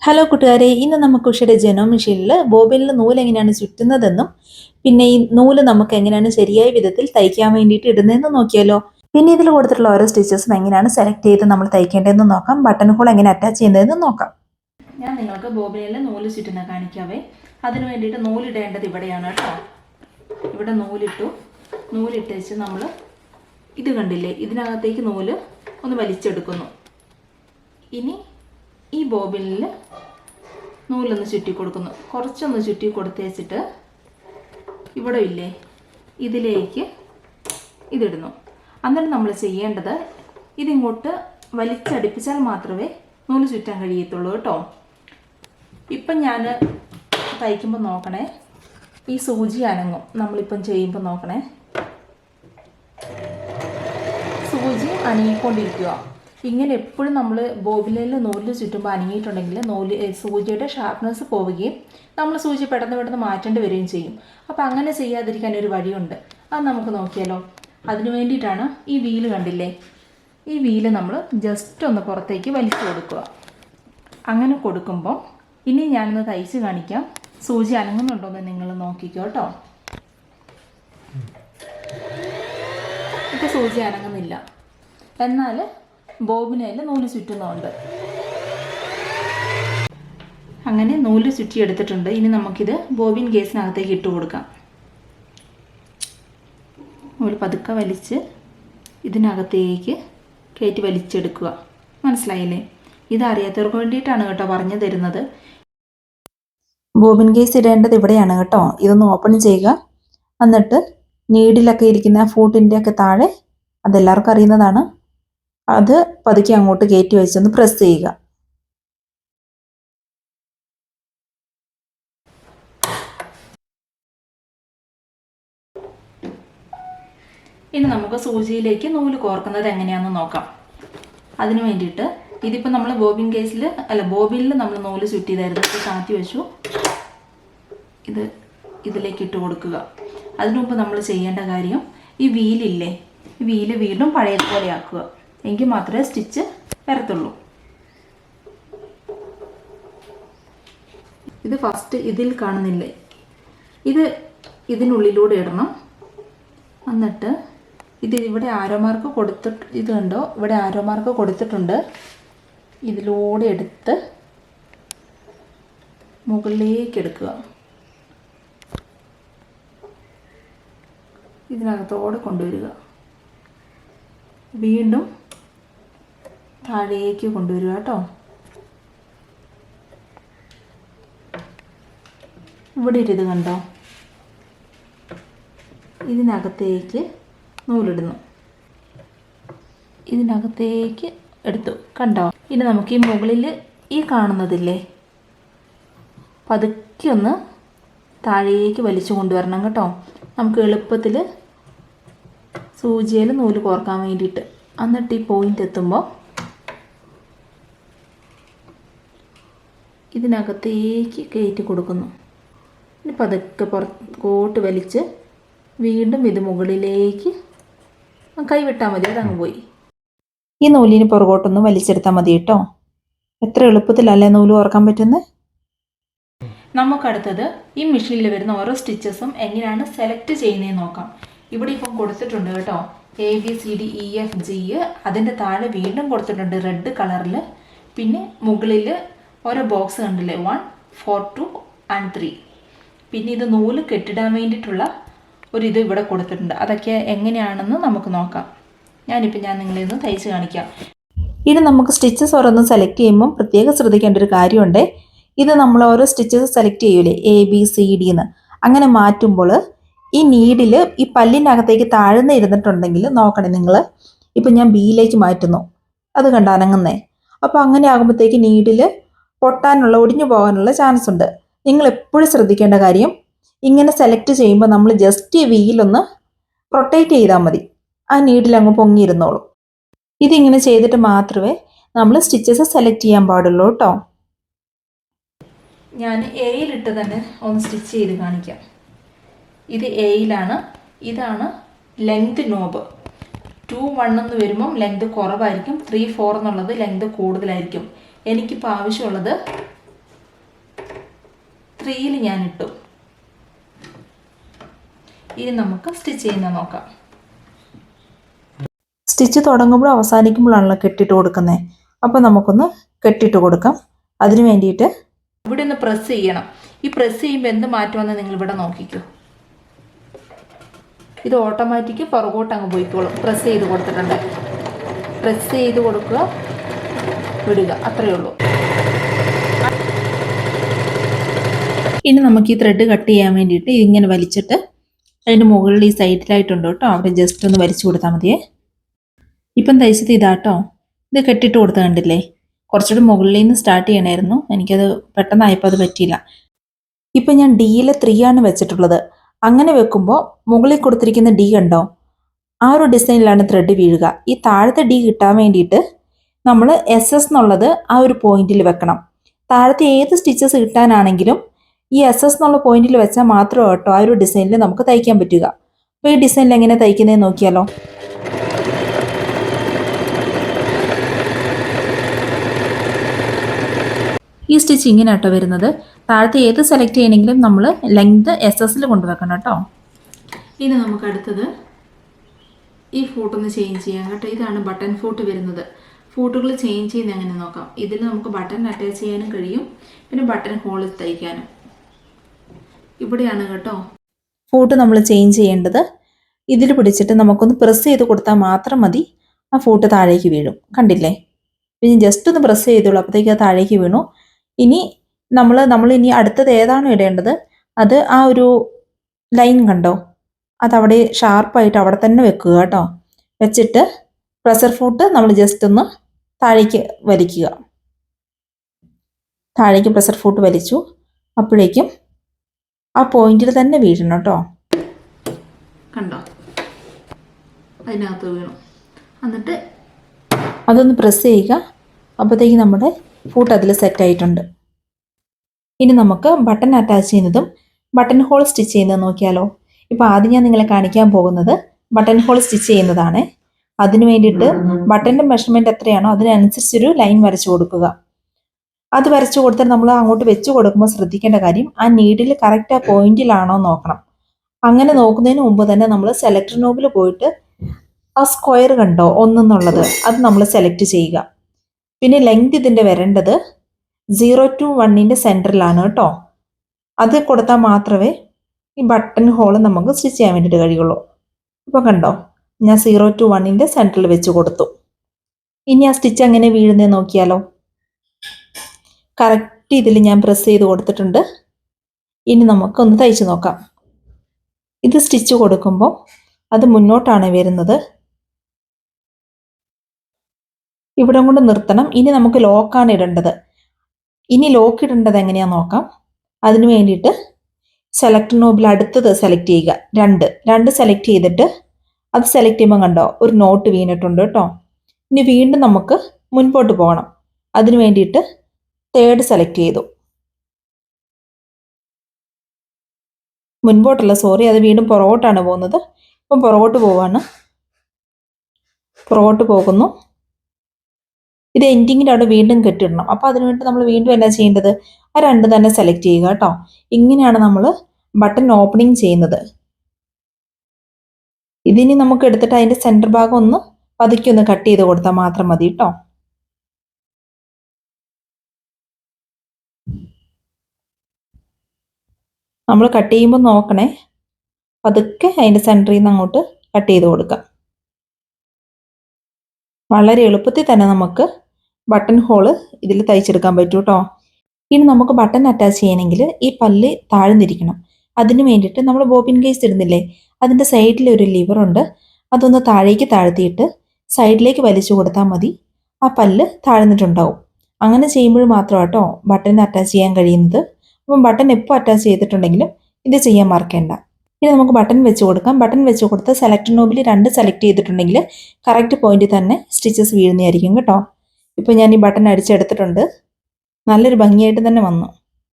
Hello കൂട്ടുകാരെ. ഇന്ന് നമുക്ക് ഉഷയുടെ ജനോ മെഷീനിൽ ബോബിനിൽ നൂൽ എങ്ങനെയാണ് ചുറ്റുന്നതെന്നും പിന്നെ ഈ നൂൽ നമുക്ക് എങ്ങനെയാണ് ശരിയായ വിധത്തിൽ തയ്ക്കാൻ വേണ്ടിയിട്ട് ഇടുന്നതെന്ന് നോക്കിയാലോ. പിന്നെ ഇതിൽ കൊടുത്തിട്ടുള്ള ഓരോ സ്റ്റിച്ചസും എങ്ങനെയാണ് സെലക്ട് ചെയ്ത് നമ്മൾ തയ്ക്കേണ്ടതെന്ന് നോക്കാം. ബട്ടൺ ഹോൾ എങ്ങനെ അറ്റാച്ച് ചെയ്യുന്നതെന്ന് നോക്കാം. ഞാൻ നിങ്ങൾക്ക് ബോബിനിൽ നൂൽ ചുറ്റുന്ന കാണിക്കാവേ. അതിന് വേണ്ടിയിട്ട് നൂലിടേണ്ടത് ഇവിടെയാണ് കേട്ടോ. ഇവിടെ നൂലിട്ടു. നൂലിട്ട് വെച്ച് നമ്മൾ ഇത് കണ്ടില്ലേ? ഇതിനകത്തേക്ക് നൂൽ ഒന്ന് വലിച്ചെടുക്കുന്നു. ഇനി ഈ ബോബിനിൽ നൂലൊന്ന് ചുറ്റി കൊടുക്കുന്നു കുറച്ചൊന്ന് ചുറ്റി കൊടുത്തേച്ചിട്ട് ഇവിടെ ഇല്ലേ? ഇതിലേക്ക് ഇതിടുന്നു. അന്നേരം നമ്മൾ ചെയ്യേണ്ടത് ഇതിങ്ങോട്ട് വലിച്ചടിപ്പിച്ചാൽ മാത്രമേ നൂൽ ചുറ്റാൻ കഴിയത്തുള്ളൂ കേട്ടോ. ഇപ്പം ഞാൻ തയ്ക്കുമ്പോൾ നോക്കണേ. ഈ സൂചി അനങ്ങും. നമ്മളിപ്പം ചെയ്യുമ്പോൾ നോക്കണേ. സൂചി അനങ്ങിക്കൊണ്ടിരിക്കുക ഇങ്ങനെ എപ്പോഴും നമ്മൾ ബോബിനിൽ നൂലിൽ ചുറ്റുമ്പോൾ അനങ്ങിയിട്ടുണ്ടെങ്കിൽ നൂൽ സൂചിയുടെ ഷാർപ്നെസ് പോവുകയും നമ്മൾ സൂചി പെട്ടെന്ന് പെട്ടെന്ന് മാറ്റേണ്ടി വരികയും ചെയ്യും. അപ്പോൾ അങ്ങനെ ചെയ്യാതിരിക്കാൻ ഒരു വഴിയുണ്ട്. അത് നമുക്ക് നോക്കിയാലോ? അതിനു വേണ്ടിയിട്ടാണ് ഈ വീൽ കണ്ടില്ലേ? ഈ വീൽ നമ്മൾ ജസ്റ്റ് ഒന്ന് പുറത്തേക്ക് വലിച്ചു കൊടുക്കുക. അങ്ങനെ കൊടുക്കുമ്പോൾ ഇനി ഞാനൊന്ന് തയ്ച്ച് കാണിക്കാം. സൂചി അനങ്ങുന്നുണ്ടോ എന്ന് നിങ്ങൾ നോക്കിക്കോ കേട്ടോ. ഇപ്പോൾ സൂചി അനങ്ങുന്നില്ല. എന്നാൽ ബോബിനയിൽ നൂൽ ചുറ്റുന്നുണ്ട്. അങ്ങനെ നൂൽ ചുറ്റി എടുത്തിട്ടുണ്ട് ഇനി നമുക്കിത് ബോബിൻ കേസിനകത്തേക്ക് ഇട്ട് കൊടുക്കാം. നൂൽ പതുക്കെ വലിച്ച് ഇതിനകത്തേക്ക് കയറ്റി വലിച്ചെടുക്കുക. മനസ്സിലായില്ലേ? ഇത് വേണ്ടിയിട്ടാണ് കേട്ടോ പറഞ്ഞു തരുന്നത്. ബോബിൻ കേസ് ഇടേണ്ടത് ഇവിടെയാണ് കേട്ടോ. ഇതൊന്ന് ഓപ്പൺ ചെയ്യുക. എന്നിട്ട് നീഡിലൊക്കെ ഇരിക്കുന്ന ഫൂട്ടിന്റെ ഒക്കെ താഴെ അതെല്ലാവർക്കും അറിയുന്നതാണ്. അത് പതുക്കെ അങ്ങോട്ട് കയറ്റി വെച്ചൊന്ന് പ്രസ് ചെയ്യുക. ഇനി നമുക്ക് സൂചിയിലേക്ക് നൂൽ കോർക്കുന്നത് എങ്ങനെയാണെന്ന് നോക്കാം. അതിന് വേണ്ടിയിട്ട് ഇതിപ്പോൾ നമ്മൾ ബോബിൻ കേസിൽ അല്ല ബോബിനിൽ നമ്മൾ നൂൽ ചുറ്റിയതായിരുന്നു കാറ്റി വെച്ചു. ഇത് ഇതിലേക്ക് ഇട്ട് കൊടുക്കുക. അതിനു മുമ്പ് നമ്മൾ ചെയ്യേണ്ട കാര്യം ഈ വീലില്ലേ ഈ വീൽ വീണ്ടും പഴയതുപോലെ ആക്കുക. എങ്കിൽ മാത്രമേ സ്റ്റിച്ച് വരത്തുള്ളൂ. ഇത് ഫസ്റ്റ് ഇതിൽ കാണുന്നില്ലേ? ഇത് ഇതിനുള്ളിലൂടെ ഇടണം. എന്നിട്ട് ഇത് ഇവിടെ ആരോ മാർക്ക് കൊടുത്തിട്ട് ഇത് കണ്ടോ? ഇവിടെ ആരോ മാർക്ക് കൊടുത്തിട്ടുണ്ട്. ഇതിലൂടെ എടുത്ത് മുകളിലേക്ക് എടുക്കുക. ഇതിനകത്തോടെ കൊണ്ടുവരിക. വീണ്ടും താഴേക്ക് കൊണ്ടുവരിക കേട്ടോ. ഇവിടെ ഇരുത് കണ്ടോ? ഇതിനകത്തേക്ക് നൂലിടുന്നു. ഇതിനകത്തേക്ക് എടുത്തു. കണ്ടോ? ഇനി നമുക്ക് ഈ മുകളിൽ ഈ കാണുന്നതില്ലേ? പതുക്കെ ഒന്ന് താഴേക്ക് വലിച്ചു കൊണ്ടുവരണം കേട്ടോ. നമുക്ക് എളുപ്പത്തിൽ സൂചിയിൽ നൂൽ കോർക്കാൻ വേണ്ടിയിട്ട്. എന്നിട്ട് ഈ പോയിന്റ് എത്തുമ്പോൾ ഇതിനകത്തേക്ക് കയറ്റി കൊടുക്കുന്നു. ഇനി പതുക്കെ പുറത്തോട്ട് വലിച്ച് വീണ്ടും ഇത് മുകളിലേക്ക് കൈവിട്ടാൽ മതി അതങ്ങ് പോയി. ഈ നൂലിന് പുറകോട്ടൊന്ന് വലിച്ചെടുത്താൽ മതി കേട്ടോ. എത്ര എളുപ്പത്തിലല്ലേ നൂൽ ഓർക്കാൻ പറ്റുന്നത് നമുക്കടുത്തത് ഈ മെഷീനിൽ വരുന്ന ഓരോ സ്റ്റിച്ചസും എങ്ങനെയാണ് സെലക്ട് ചെയ്യുന്നതെന്ന് നോക്കാം. ഇവിടെ ഇപ്പം കൊടുത്തിട്ടുണ്ട് കേട്ടോ. A B C D E F G അതിന്റെ താഴെ വീണ്ടും കൊടുത്തിട്ടുണ്ട് റെഡ് കളറിൽ പിന്നെ മുകളിൽ ഓരോ ബോക്സ് കണ്ടില്ലേ? One four two and three പിന്നെ ഇത് നൂൽ കെട്ടിടാൻ വേണ്ടിയിട്ടുള്ള ഒരു ഇത് ഇവിടെ കൊടുത്തിട്ടുണ്ട്. അതൊക്കെ എങ്ങനെയാണെന്ന് നമുക്ക് നോക്കാം. ഞാനിപ്പോൾ ഞാൻ നിങ്ങളെ ഒന്ന് തയ്ച്ച് കാണിക്കാം. ഇത് നമുക്ക് സ്റ്റിച്ചസ് ഓരോന്ന് സെലക്ട് ചെയ്യുമ്പോൾ പ്രത്യേകം ശ്രദ്ധിക്കേണ്ട ഒരു കാര്യമുണ്ട്. ഇത് നമ്മൾ ഓരോ സ്റ്റിച്ചസ് സെലക്ട് ചെയ്യൂലേ? എ ബി സി ഡി എന്ന്. അങ്ങനെ മാറ്റുമ്പോൾ ഈ നീഡിൽ ഈ പല്ലിന്റെ അകത്തേക്ക് താഴ്ന്ന് ഇരുന്നിട്ടുണ്ടെങ്കിൽ നോക്കണേ നിങ്ങൾ ഇപ്പം ഞാൻ ബിയിലേക്ക് മാറ്റുന്നു. അത് കണ്ട അനങ്ങുന്നേ. അപ്പോൾ അങ്ങനെ ആകുമ്പോഴത്തേക്ക് നീഡിൽ പൊട്ടാനുള്ള ഒടിഞ്ഞു പോകാനുള്ള ചാൻസ് ഉണ്ട്. നിങ്ങൾ എപ്പോഴും ശ്രദ്ധിക്കേണ്ട കാര്യം ഇങ്ങനെ സെലക്ട് ചെയ്യുമ്പോൾ നമ്മൾ ജസ്റ്റ് വീലൊന്ന് റൊട്ടേറ്റ് ചെയ്താൽ മതി. ആ നീഡിൽ അങ്ങ് പൊങ്ങിയിരുന്നോളൂ. ഇതിങ്ങനെ ചെയ്തിട്ട് മാത്രമേ നമ്മൾ സ്റ്റിച്ചസ് സെലക്ട് ചെയ്യാൻ പാടുള്ളൂ കേട്ടോ ഞാൻ എയിലിട്ട് തന്നെ ഒന്ന് സ്റ്റിച്ച് ചെയ്ത് കാണിക്കാം. ഇത് എയിലാണ് ഇതാണ് ലെങ്ത് നോബ് ടു വൺ എന്ന് വരുമ്പം ലെങ്ത് കുറവായിരിക്കും. ത്രീ ഫോർ എന്നുള്ളത് ലെങ്ത് കൂടുതലായിരിക്കും. എനിക്കിപ്പോൾ ആവശ്യമുള്ളത് ത്രീയിൽ ഞാൻ ഇട്ടു. ഇനി നമുക്ക് സ്റ്റിച്ച് ചെയ്യുന്ന നോക്കാം. സ്റ്റിച്ച് തുടങ്ങുമ്പോഴും അവസാനിക്കുമ്പോഴാണല്ലോ കെട്ടിട്ട് കൊടുക്കുന്നത് അപ്പോൾ നമുക്കൊന്ന് കെട്ടിട്ട് കൊടുക്കാം. അതിന് വേണ്ടിയിട്ട് ഇവിടെ ഒന്ന് പ്രസ് ചെയ്യണം. ഈ പ്രസ് ചെയ്യുമ്പോൾ എന്ത് മാറ്റമെന്ന് നിങ്ങൾ ഇവിടെ നോക്കിക്കോ. ഇത് ഓട്ടോമാറ്റിക് പുറകോട്ട് അങ്ങ് പോയിക്കോളും. പ്രസ് ചെയ്ത് കൊടുത്തിട്ടുണ്ട്. പ്രസ് ചെയ്ത് കൊടുക്കുക. വിടുക. അത്രയേ ഉള്ളൂ. ഇനി നമുക്ക് ഈ ത്രെഡ് കട്ട് ചെയ്യാൻ വേണ്ടിയിട്ട് ഇതിങ്ങനെ വലിച്ചിട്ട് അതിന്റെ മുകളിൽ ഈ സൈഡിലായിട്ടുണ്ട് കേട്ടോ. അവിടെ ജസ്റ്റ് ഒന്ന് വലിച്ചു കൊടുത്താൽ മതിയേ. ഇപ്പം തയ്ച്ചത് ഇതാട്ടോ. ഇത് കെട്ടിട്ട് കൊടുത്ത കണ്ടില്ലേ? കുറച്ചുകൂടി മുകളിൽ നിന്ന് സ്റ്റാർട്ട് ചെയ്യണമായിരുന്നു എനിക്കത് പെട്ടെന്നായപ്പോൾ അത് പറ്റിയില്ല. ഇപ്പം ഞാൻ ഡിയിൽ ത്രീ ആണ് വെച്ചിട്ടുള്ളത്. അങ്ങനെ വെക്കുമ്പോൾ മുകളിൽ കൊടുത്തിരിക്കുന്ന ഡി കണ്ടോ? ആ ഒരു ഡിസൈനിലാണ് ത്രെഡ് വീഴുക. ഈ താഴത്തെ ഡി കിട്ടാൻ വേണ്ടിയിട്ട് നമ്മൾ എസ് എസ് എന്നുള്ളത് ആ ഒരു പോയിന്റിൽ വെക്കണം. താഴത്തെ ഏത് സ്റ്റിച്ചസ് കിട്ടാനാണെങ്കിലും ഈ എസ് എസ് എന്നുള്ള പോയിന്റിൽ വെച്ചാൽ മാത്രമേ കേട്ടോ ആ ഒരു ഡിസൈനിൽ നമുക്ക് തയ്ക്കാൻ പറ്റുക. അപ്പോൾ ഈ ഡിസൈനിൽ എങ്ങനെ തയ്ക്കുന്നതെന്ന് നോക്കിയാലോ? ഈ സ്റ്റിച്ച് ഇങ്ങനെ കേട്ടോ വരുന്നത്. താഴത്തെ ഏത് സെലക്ട് ചെയ്യണമെങ്കിലും നമ്മൾ ലെങ്ത് എസ് എസിൽ കൊണ്ടുവെക്കണം കേട്ടോ. ഇനി നമുക്ക് അടുത്തത് ഈ ഫോട്ടൊന്ന് ചേഞ്ച് ചെയ്യാം കേട്ടോ. ഇതാണ് ബട്ടൺ ഫോട്ട് വരുന്നത്. ഫൂട്ടുകൾ ചേഞ്ച് ചെയ്യുന്ന എങ്ങനെ നോക്കാം? ഇതിൽ നമുക്ക് ബട്ടൺ അറ്റാച്ച് ചെയ്യാനും കഴിയും. പിന്നെ ബട്ടൺ ഹോളിൽ തയ്ക്കാനും ഇവിടെയാണ് കേട്ടോ. ഫോട്ടോ നമ്മൾ ചേഞ്ച് ചെയ്യേണ്ടത്. ഇതിൽ പിടിച്ചിട്ട് നമുക്കൊന്ന് പ്രസ് ചെയ്ത് കൊടുത്താൽ മാത്രം മതി. ആ ഫോട്ടോ താഴേക്ക് വീഴും. കണ്ടില്ലേ? പിന്നെ ജസ്റ്റ് ഒന്ന് പ്രസ് ചെയ്തോളൂ. അപ്പോഴത്തേക്ക് അത് താഴേക്ക് വീണു. ഇനി നമ്മൾ നമ്മൾ ഇനി അടുത്തത് ഏതാണോ ഇടേണ്ടത്? അത് ആ ഒരു ലൈൻ കണ്ടോ? അതവിടെ ഷാർപ്പായിട്ട് അവിടെ തന്നെ വെക്കുക കേട്ടോ. വെച്ചിട്ട് പ്രഷർ ഫൂട്ട് നമ്മൾ ജസ്റ്റ് ഒന്ന് താഴേക്ക് വലിക്കുക. താഴേക്ക് പ്രഷർ ഫൂട്ട് വലിച്ചു. അപ്പോഴേക്കും ആ പോയിന്റിൽ തന്നെ വീഴണം കേട്ടോ. കണ്ടോ? അതിനകത്ത് വീണു. എന്നിട്ട് അതൊന്ന് പ്രസ് ചെയ്യുക. അപ്പോഴത്തേക്ക് നമ്മുടെ ഫൂട്ട് അതിൽ സെറ്റ് ആയിട്ടുണ്ട്. ഇനി നമുക്ക് ബട്ടൺ അറ്റാച്ച് ചെയ്യുന്നതും ബട്ടൺ ഹോൾ സ്റ്റിച്ച് ചെയ്യുന്നത് നോക്കിയാലോ. ഇപ്പോൾ ആദ്യം ഞാൻ നിങ്ങളെ കാണിക്കാൻ പോകുന്നത് ബട്ടൺ ഹോൾ സ്റ്റിച്ച് ചെയ്യുന്നതാണ്. അതിന് വേണ്ടിയിട്ട് ബട്ടന്റെ മെഷർമെന്റ് എത്രയാണോ അതിനനുസരിച്ചൊരു ലൈൻ വരച്ചു കൊടുക്കുക. അത് വരച്ചു കൊടുത്താൽ നമ്മൾ അങ്ങോട്ട് വെച്ച് കൊടുക്കുമ്പോൾ ശ്രദ്ധിക്കേണ്ട കാര്യം ആ നീഡിൽ കറക്റ്റ് ആ പോയിന്റിലാണോ നോക്കണം. അങ്ങനെ നോക്കുന്നതിന് മുമ്പ് തന്നെ നമ്മൾ സെലക്ടർ നോബിൽ പോയിട്ട് ആ സ്ക്വയർ കണ്ടോ ഒന്നെന്നുള്ളത് അത് നമ്മൾ സെലക്ട് ചെയ്യുക. പിന്നെ ലെങ്ത് ഇതിന്റെ വരേണ്ടത് സീറോ ടു വണ്ണിന്റെ സെന്ററിലാണ് കേട്ടോ. അത് കൊടുത്താൽ മാത്രമേ ഈ ബട്ടൺ ഹോൾ നമുക്ക് സ്റ്റിച്ച് ചെയ്യാൻ വേണ്ടിയിട്ട് കഴിയുള്ളൂ. ഇപ്പോൾ കണ്ടോ? ഞാൻ സീറോ ടു വണ്ണിന്റെ സെന്ററിൽ വെച്ച് കൊടുത്തു. ഇനി ആ സ്റ്റിച്ച് എങ്ങനെ വീഴുന്നേ നോക്കിയാലോ? കറക്റ്റ് ഇതിൽ ഞാൻ പ്രസ് ചെയ്ത് കൊടുത്തിട്ടുണ്ട്. ഇനി നമുക്കൊന്ന് തയ്ച്ച് നോക്കാം. ഇത് സ്റ്റിച്ച് കൊടുക്കുമ്പോൾ അത് മുന്നോട്ടാണ് വരുന്നത്. ഇവിടെ കൊണ്ട് നിർത്തണം. ഇനി നമുക്ക് ലോക്കാണ് ഇടേണ്ടത്. ഇനി ലോക്ക് ഇടേണ്ടത് എങ്ങനെയാണെന്ന് നോക്കാം. അതിന് വേണ്ടിയിട്ട് സെലക്ട് നോബിൽ അടുത്തത് സെലക്ട് ചെയ്യുക. രണ്ട്. രണ്ട് സെലക്ട് ചെയ്തിട്ട് അത് സെലക്ട് ചെയ്യുമ്പോൾ കണ്ടോ ഒരു നോട്ട് വീണിട്ടുണ്ട് കേട്ടോ. ഇനി വീണ്ടും നമുക്ക് മുൻപോട്ട് പോകണം. അതിനു വേണ്ടിയിട്ട് തേർഡ് സെലക്ട് ചെയ്തു. മുൻപോട്ടല്ല സോറി അത് വീണ്ടും പുറകോട്ടാണ് പോകുന്നത്. ഇപ്പം പുറകോട്ട് പോവാണ്. പുറകോട്ട് പോകുന്നു. ഇത് എൻഡിങ്ങിന്റെ അവിടെ വീണ്ടും കെട്ടിടണം. അപ്പോൾ അതിനുവേണ്ടി നമ്മൾ വീണ്ടും എന്നാ ചെയ്യേണ്ടത്? ആ രണ്ട് തന്നെ സെലക്ട് ചെയ്യുക കേട്ടോ. ഇങ്ങനെയാണ് നമ്മൾ ബട്ടൺ ഓപ്പണിംഗ് ചെയ്യുന്നത്. ഇതിനി നമുക്ക് എടുത്തിട്ട് അതിന്റെ സെന്റർ ഭാഗം ഒന്ന് പതുക്കി ഒന്ന് കട്ട് ചെയ്ത് കൊടുത്താൽ മാത്രം മതി കേട്ടോ നമ്മൾ കട്ട് ചെയ്യുമ്പോൾ നോക്കണേ. പതുക്കെ അതിന്റെ സെന്ററിൽ നിന്ന് അങ്ങോട്ട് കട്ട് ചെയ്ത് കൊടുക്കാം. വളരെ എളുപ്പത്തിൽ തന്നെ നമുക്ക് ബട്ടൺ ഹോൾ ഇതിൽ തയ്ച്ചെടുക്കാൻ പറ്റും കേട്ടോ ഇനി നമുക്ക് ബട്ടൺ അറ്റാച്ച് ചെയ്യണമെങ്കിൽ ഈ പല്ല് താഴ്ന്നിരിക്കണം. അതിന് വേണ്ടിയിട്ട് നമ്മൾ ബോബിൻ കേസ് ഇടുന്നില്ലേ? അതിന്റെ സൈഡിൽ ഒരു ലിവറുണ്ട് അതൊന്ന് താഴേക്ക് താഴ്ത്തിയിട്ട് സൈഡിലേക്ക് വലിച്ചു കൊടുത്താൽ മതി. ആ പല്ല് താഴ്ന്നിട്ടുണ്ടാവും. അങ്ങനെ ചെയ്യുമ്പോൾ മാത്രം കേട്ടോ ബട്ടൺ അറ്റാച്ച് ചെയ്യാൻ കഴിയുന്നത്. അപ്പം ബട്ടൺ എപ്പോൾ അറ്റാച്ച് ചെയ്തിട്ടുണ്ടെങ്കിലും ഇത് ചെയ്യാൻ മറക്കേണ്ട. ഇനി നമുക്ക് ബട്ടൺ വെച്ച് കൊടുക്കാം. ബട്ടൺ വെച്ച് കൊടുത്ത് സെലക്ട് നോബിൽ രണ്ട് സെലക്ട് ചെയ്തിട്ടുണ്ടെങ്കിൽ കറക്റ്റ് പോയിന്റിൽ തന്നെ സ്റ്റിച്ചസ് വീഴുന്നതായിരിക്കും കേട്ടോ. ഇപ്പോൾ ഞാൻ ഈ ബട്ടൺ അടിച്ചെടുത്തിട്ടുണ്ട്. നല്ലൊരു ഭംഗിയായിട്ട് തന്നെ വന്നു.